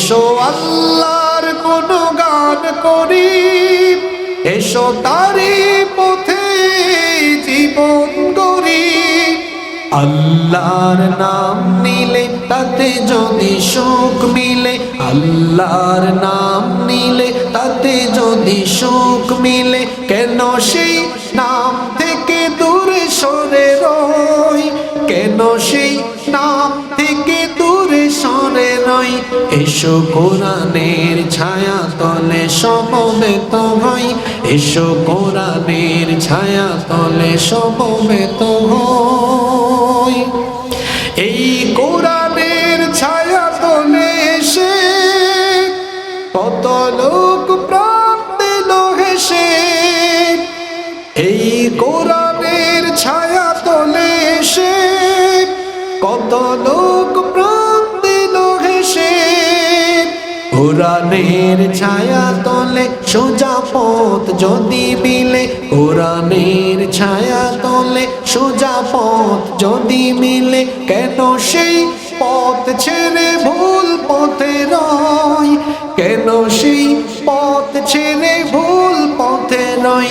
এসো আল্লাহর কোন গান করি। এসো তারি পথে জীবন গড়ি। আল্লাহর নাম নিলে তাতে যদি সুখ মিলে, আল্লাহর নাম নিলে তাতে যদি সুখ মিলে, কেন সেই নাম থেকে দূরে সরে কেন সেই নাম থেকে দূরে সরে রই এসো কোরআনের ছায়া তলে সমবেত হই। এসো কোরআনের ছায়া তলে সমবেত হই। এই কোরআনের ছায়া তলে এসে কত লোক প্রাণ দিল হেসে। এই কোরআনের কত লোক প্রাণ দিল হেসে। কোরআনের ছায়া তলে সোজা পথ যদি মিলে, কোরআনের ছায়া তলে সোজা পথ যদি মিলে, কেন সেই পথ ছেড়ে ভুল পথে রয় কেন সেই পথ ছেড়ে ভুল পথে নয়?